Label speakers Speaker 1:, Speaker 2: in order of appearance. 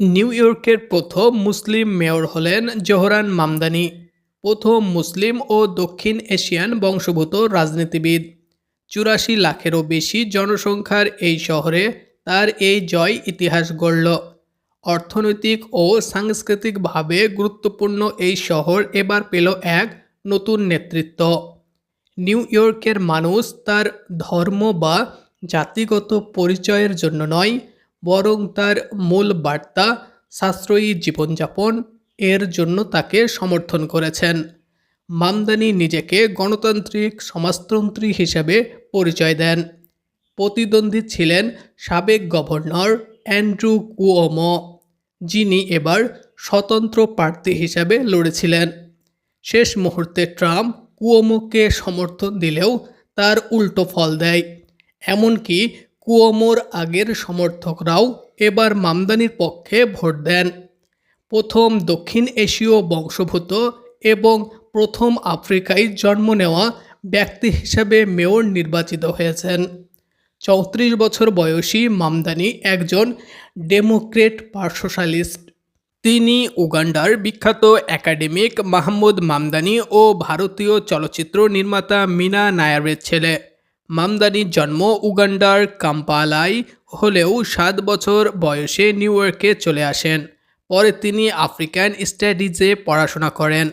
Speaker 1: New ইয়র্কের প্রথম মুসলিম mayor হলেন জোহরান মামদানি, প্রথম মুসলিম ও দক্ষিণ এশিয়ান বংশোদ্ভূত রাজনীতিবিদ। চুরাশি লাখেরও বেশি জনসংখ্যার এই শহরে তার এই জয় ইতিহাস গড়ল। অর্থনৈতিক ও সাংস্কৃতিকভাবে গুরুত্বপূর্ণ এই শহর এবার পেল এক নতুন নেতৃত্ব। নিউ ইয়র্কের মানুষ তার ধর্ম বা জাতিগত পরিচয়ের জন্য নয় বরং তার মূল বার্তা সাশ্রয়ী জীবনযাপন এর জন্য তাকে সমর্থন করেছেন। মামদানি নিজেকে গণতান্ত্রিক সমাজতন্ত্রী হিসেবে পরিচয় দেন। প্রতিদ্বন্দ্বী ছিলেন সাবেক গভর্নর অ্যান্ড্রু কুওমো যিনি এবার স্বতন্ত্র প্রার্থী হিসেবে লড়েছিলেন। শেষ মুহূর্তে ট্রাম্প কুওমোকে সমর্থন দিলেও তার উল্টো ফল দেয়। এমনকি কুওমোর আগের সমর্থকরাও এবার মামদানির পক্ষে ভোট দেন। প্রথম দক্ষিণ এশীয় বংশোদ্ভূত এবং প্রথম আফ্রিকায় জন্ম নেওয়া ব্যক্তি হিসাবে মেয়র নির্বাচিত হয়েছেন। চৌত্রিশ বছর বয়সী মামদানি একজন ডেমোক্রেট পার্শ্বশালিস্ট তিনি উগান্ডার বিখ্যাত একাডেমিক মাহমুদ মামদানি ও ভারতীয় চলচ্চিত্র নির্মাতা মিনা নায়ারের ছেলে। মামদানির জন্ম উগান্ডার কাম্পালায় হলেও সাত বছর বয়সে নিউ ইয়র্কে চলে আসেন। পরে তিনি আফ্রিকান স্টাডিজে পড়াশোনা করেন।